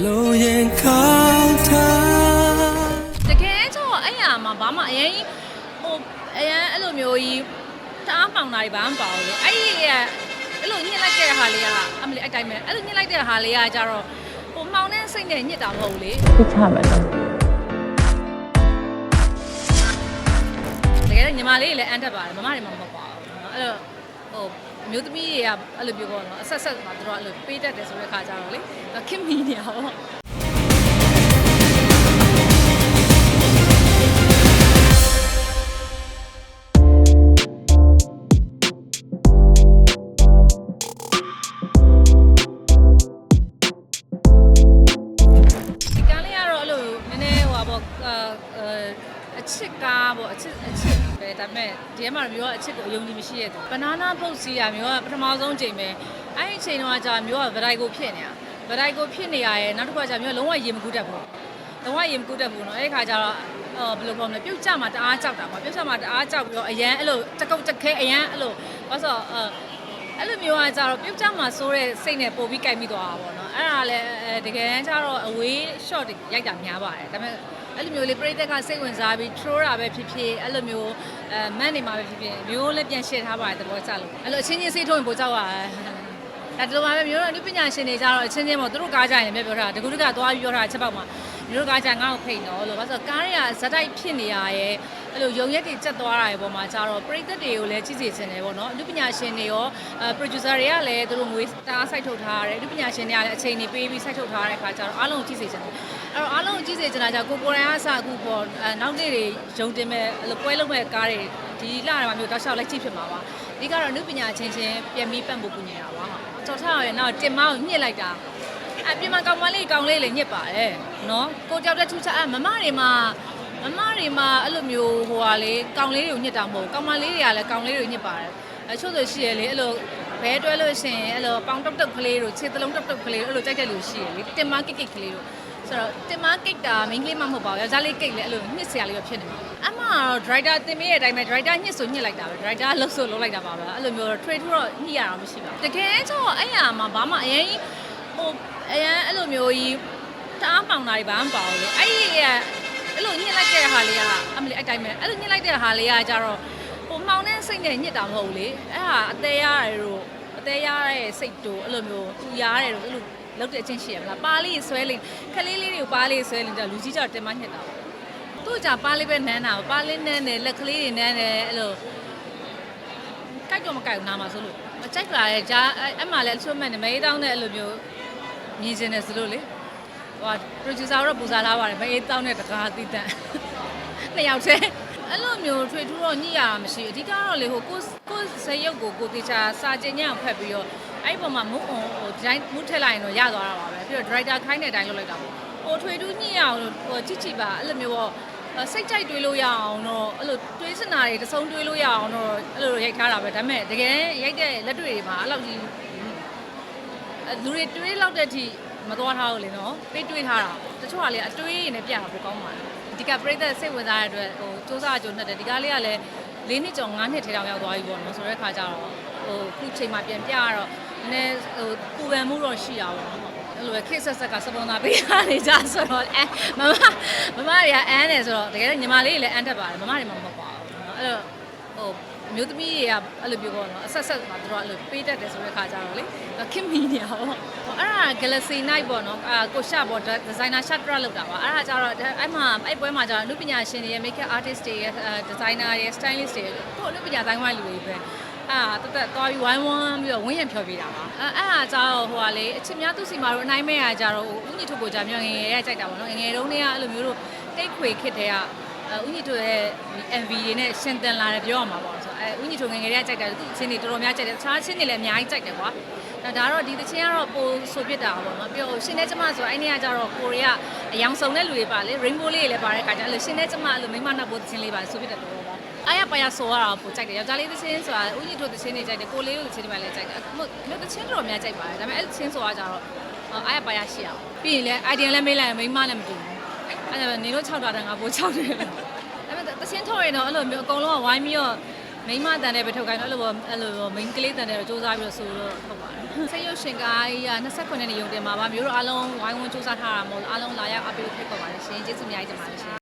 လုံရင်ခေါင်းထားတကယ်ကျတော့အဲ့ရမှာဘာမှအရင်ဟိုအရင်အဲ့လိုမျိုးကြီးတအားပေါင်တာတွေဘာမှမပါဘူးလေအဲ့ဒီအဲ့လိုညှစ်လိုက်တဲ့ဟာလေးကအမလေးအတိုင်းပဲအဲ့လိုညှစ်လိုက်တဲ့ဟာလေးကကျတော့ဟိုမှောင်တဲ့စိတ်နဲ့ညှစ်တာမဟုတ်လေသိချမယ်နော်တကယ်ညီမလေးလည်းအန်တက်ပါတယ်မမတွေမှမဟုတ်ပါဘူးအဲ့လိုဟို အမျိုးသမီးတွေကအဲ့လိုပြောပေါ့နော်အဆက်ဆက်မှာသူတို့အဲ့လိုပေးတတ်တယ်ဆိုတဲ့ခါကျတော့လေခင်မီနေရပါဘောဒီကန်းလေးကတော့အဲ့လိုနည်းနည်းဟိုပါပေါ့အာ အာအချစ်ကားပေါ့အချစ်အချစ်ပဲဒါပေမဲ့ဒီထဲမှာမျိုးကအချစ်ကိုအယုံကြည်မရှိရတဲ့ဘနာနာပုတ်စီရမျိုးကပထမဆုံးချိန်ပဲအဲ့ဒီချိန်တော့ကြာမျိုးကဗရိုက်ကိုဖြစ်နေတာဗရိုက်ကိုဖြစ်နေရရဲ့နောက်တစ်ခါကျမျိုးကလုံးဝရေမကူးတတ်ဘူးလုံးဝရေမကူးတတ်ဘူးเนาะအဲ့ဒီခါကျတော့အော်ဘယ်လိုပြောမလဲပြုတ်ကြမှာတအားကြောက်တာပေါ့ပြုတ်ကြမှာတအားကြောက်ပြီးတော့အရန်အဲ့လိုတကုတ်တခဲအရန်အဲ့လိုဘာလို့ဆိုတော့အာအဲ့လိုမျိုးကကြတော့ပြုတ်ကြမှာစိုးတဲ့စိတ်နဲ့ပို့ပြီးကြိုက်မိသွားတာပေါ့နော်အဲ့ဒါလည်းအဲတကယ်ကျတော့ away shot တွေရိုက်တာများပါတယ်ဒါပေမဲ့ အဲ့လိုမျိုးလေးပရိသတ်ကစိတ်ဝင်စားပြီး throw တာပဲဖြစ်ဖြစ်အဲ့လိုမျိုးအဲမန်နေမှာပဲဖြစ်ဖြစ်မျိုးလည်းပြန်ရှင်းထားပါတယ်တဘောကြလို့အဲ့လိုအချင်းချင်းစိတ်ထုံးရင်ပိုကြောက်ရတယ်ဒါဒီလိုပါပဲမျိုးတော့အနုပညာရှင်တွေကြတော့အချင်းချင်းပေါ့သူတို့ကားကြရင်လည်းပြောထားတာတကူတကသွားပြီးပြောထားတာချက်ပေါက်မှာမျိုးတို့ကားကြငါ့ကိုဖိတ်နော်လို့ဘာလို့ဆိုတော့ကားတွေကဇက်တိုက်ဖြစ်နေရရဲ့ အဲ့လိုရုံရက်တွေချက်သွားတာရဲ့ပုံမှာကြတော့ပရိသတ်တွေကိုလည်းကြည့်စီချင်တယ်ပေါ့နော်အနုပညာရှင်တွေရောအဲ producer တွေကလည်းသူတို့ငွေတအားစိုက်ထုတ်ထားရတယ်အနုပညာရှင်တွေကလည်းအချိန်တွေပေးပြီးစိုက်ထုတ်ထားတဲ့အခါကျတော့အားလုံးကိုကြည့်စီချင်တယ်အဲ့တော့အားလုံးကိုကြည့်စီချင်တာကြောင့်ကိုကိုရိုင်းအစအခုပေါ့အဲနောက်နေ့တွေရုံတင်မဲ့အဲ့လိုပွဲလုံးမဲ့ကားတွေဒီလာတွေမှာမျိုးတောက်လျှောက်လိုက်ကြည့်ဖြစ်မှာပါဒီကတော့အနုပညာချင်းချင်းပြန်ပြီးပတ်ဖို့ကူညီတာပါဟာကြော်ထားရရင်တော့တင်မောင်းညှစ်လိုက်တာအပြင်မှာကောင်မလေးကောင်လေးလည်းညစ်ပါတယ်နော်ကိုကြောက်တဲ့ထူးခြားအမမတွေမှာ မမတွေမှာအဲ့လိုမျိုးဟိုဟာလေကောင်လေးတွေကိုညစ်တာမဟုတ်ကောင်မလေးတွေကလည်းကောင်လေးတွေညစ်ပါတယ်အချို့ဆိုရှိရလေအဲ့လိုဘဲတွဲလို့ရှိရင်အဲ့လိုပေါင်တုတ်တုတ်ကလေးတို့ခြေသလုံးတုတ်တုတ်ကလေးတို့အဲ့လိုကြိုက်တဲ့လူရှိရလေတင်မကိတ်ကိတ်ကလေးတို့ဆိုတော့တင်မကိတ်တာမိန်းကလေးမှမဟုတ်ပါဘူးယောက်ျားလေးကိတ်လည်းအဲ့လိုညစ်စရာလေးပဲဖြစ်နေမှာအမကတော့ driver တင်ပေးတဲ့အတိုင်းပဲ driver ညစ်ဆိုညစ်လိုက်တာပဲ driver လှုပ်ဆိုလှုပ်လိုက်တာပါပဲအဲ့လိုမျိုးတော့ trade တော့ညှိရတာမရှိပါဘူးတကယ်ကျတော့အဲ့ရမှာဘာမှအရင်ဟိုအရင်အဲ့လိုမျိုးကြီးတအားမှောင်တာတွေဘာမှမပါဘူးလေအဲ့ဒီက အဲ့လိုညှစ်လိုက်တဲ့ဟာလေးကအမလီအဲ့တိုင်းပဲအဲ့လိုညှစ်လိုက်တဲ့ဟာလေးကကြတော့ဟိုမှောင်တဲ့စိတ်နဲ့ညှစ်တာမဟုတ်ဘူးလေအဲ့ဟာအသေးရတယ်တို့အသေးရတဲ့စိတ်တို့အဲ့လိုမျိုးသူရတယ်တို့အဲ့လိုလောက်တဲ့အချင်းရှိရမလားပါလေးဆွဲလိမ့်ခလေးလေးတွေကိုပါလေးဆွဲလိမ့်ကြလူကြီးကြောက်တင်မညှစ်တာပေါ့သူ့ကြပါလေးပဲနန်းတာပါလေးနန်းတယ်လက်ကလေးတွေနန်းတယ်အဲ့လိုကြိုက်တော့မကြိုက်ဘူးနားမှာဆိုလို့မကြိုက်ပါရဲ့ဂျာအဲ့အဲ့မှာလည်းအချို့မှန်နေမေးတောင်းတဲ့အဲ့လိုမျိုးမြင်စင်တယ်ဆိုလို့လေ ဟို producer တော့ပူစားလာပါတယ်မေးတောင်းတဲ့တကားအတိတန့်နှစ်ယောက်တည်းအဲ့လိုမျိုးထွေထူးတော့ညှိရတာမရှိအဓိကတော့လေဟိုကိုကိုဇရုပ်ကိုကိုတေချာစာကျင်ညံ့ဖက်ပြီးတော့အဲ့ဒီပုံမှာမုံအောင်ဟိုဒီတိုင်းမူးထက်လိုက်ရင်တော့ရသွားတာပါပဲပြီးတော့ director ခိုင်းတဲ့အတိုင်းလုပ်လိုက်တာပေါ့ဟိုထွေထူးညှိရအောင်ဟိုကြည့်ကြည့်ပါအဲ့လိုမျိုးပေါ့အဲ့စိတ်ကြိုက်တွေးလို့ရအောင်တော့အဲ့လိုတွေးစနာတွေတစုံတွေးလို့ရအောင်တော့အဲ့လိုရိုက်ထားတာပဲဒါပေမဲ့တကယ်ရိုက်တဲ့လက်တွေတွေမှာအဲ့လောက်ကြီးအဲ့လူတွေတွေးလောက်တဲ့အထိ မသွားထားဘူးလေနော်ပေးတွေးထားတာတချို့ကလေအတွေးရင်းနဲ့ပြတာပိုကောင်းပါတယ်အဓိကပြိသက်စိတ်ဝင်စားတဲ့အတွက်ဟိုစူးစမ်းကြိုးနှက်တယ်ဒီကားလေးကလည်း၄နှစ်ကျော်၅နှစ်ထဲတောင်ရောက်သွားပြီပေါ့နော်ဆိုတဲ့ခါကျတော့ဟိုခုချိန်မှပြန်ပြရတော့နည်းဟိုပူပန်မှုတော့ရှိတာပေါ့နော်အဲ့လိုပဲခေတ်ဆက်ဆက်ကစပွန်ဆာပေးရနေကြဆိုတော့အဲမမမမတွေကအဲနေဆိုတော့တကယ်ညီမလေးတွေလည်းအန်တက်ပါတယ်မမတွေမှမဟုတ်ပါဘူးအဲ့တော့ အမျိုးသမီးတွေကအဲ့လိုပြောပေါ့နော်အဆက်ဆက်မှာသူတို့အဲ့လိုပေးတတ်တယ်ဆိုတဲ့ခါကျတော့လေခင်မီနေရပါဘောအဲ့ဒါ Galaxy Night ပေါ့နော်အာကိုရှာပေါ့ဒီဇိုင်နာ shot လောက်တာပါအဲ့ဒါကျတော့အဲ့မှာအဲ့ပွဲမှာကျတော့အနုပညာရှင်တွေရဲ့ makeup artist တွေရဲ့ဒီဇိုင်နာတွေ stylist တွေကိုအနုပညာတိုင်းဝိုင်းလူတွေပဲအာတက်တက်သွားပြီးဝိုင်းဝန်းပြီးတော့ဝင်းရံဖြော်ပြတာပါအဲအဲ့ဟာကျတော့ဟိုကလေအချစ်များသူစီမှာတော့အနိုင်မဲ့ရကြတော့ဦးညီထုတ်ကိုကြာမြောင်ငယ်ငယ်ရကြိုက်တာပေါ့နော်ငယ်ငယ်တုန်းကအဲ့လိုမျိုးတို့တိတ်ခွေခစ်တဲ့က အဲဦးညီတို့ရဲ့ MV တွေနဲ့ရှင်သန်လာတယ်ပြောရမှာပေါ့ဆိုတော့အဲဦးညီတို့ငယ်ငယ်တည်းကကြိုက်တယ်သူအချင်းတွေတော်တော်များကြိုက်တယ်တခြားအချင်းတွေလည်းအများကြီးကြိုက်တယ်ကွာဒါဒါတော့ဒီတချင်းကတော့ပိုဆိုပြစ်တာပေါ့နော်ပြောရှင်တဲ့ကျမဆိုအဲ့ဒီကကျတော့ကိုရီးယားအယောင်စုံတဲ့လူတွေပါလေ rainbow လေးတွေလည်းပါတဲ့ခါကျအဲ့လိုရှင်တဲ့ကျမအဲ့လိုမိမနောက်ပိုတချင်းလေးပါဆိုပြစ်တယ်တော်တော်ပါအားရပါရဆိုရတာပိုကြိုက်တယ်ယောက်ျားလေးတချင်းဆိုတာဦးညီတို့တချင်းတွေကြိုက်တယ်ကိုလေးတို့တချင်းတွေပါလည်းကြိုက်တယ်အခုမြို့တချင်းတော်တော်များကြိုက်ပါတယ်ဒါပေမဲ့အဲ့တချင်းဆိုတာကျတော့အားရပါရရှိအောင်ပြီးရင်လည်း idea လည်းမေးလိုက်ရင်မိမလည်းမတူဘူးအဲ့ဒါနေလို့6တာတန်းငါပို6တယ် ဒါပေမဲ့တချင်းထော်ရင်တော့အဲ့လိုမျိုးအကုန်လုံးကဝိုင်းပြီးတော့မိန်းမတန်တဲ့ပဲထုတ်ခိုင်းတော့အဲ့လိုပေါ့အဲ့လိုပေါ့ main ကလေးတန်တဲ့တော့စူးစမ်းပြီးတော့ဆိုတော့ထုတ်ပါတယ်စိတ်ရုပ်ရှင်ကားကြီးက29နှစ်နေရုံတင်မှာပါမျိုးတို့အားလုံးဝိုင်းဝန်းစူးစမ်းထားတာမဟုတ်လို့အားလုံးလာရောက်အပ်ပြီးဖိတ်ခေါ်ပါတယ်ရှင်ကျေးဇူးအများကြီးတင်ပါတယ်ရှင်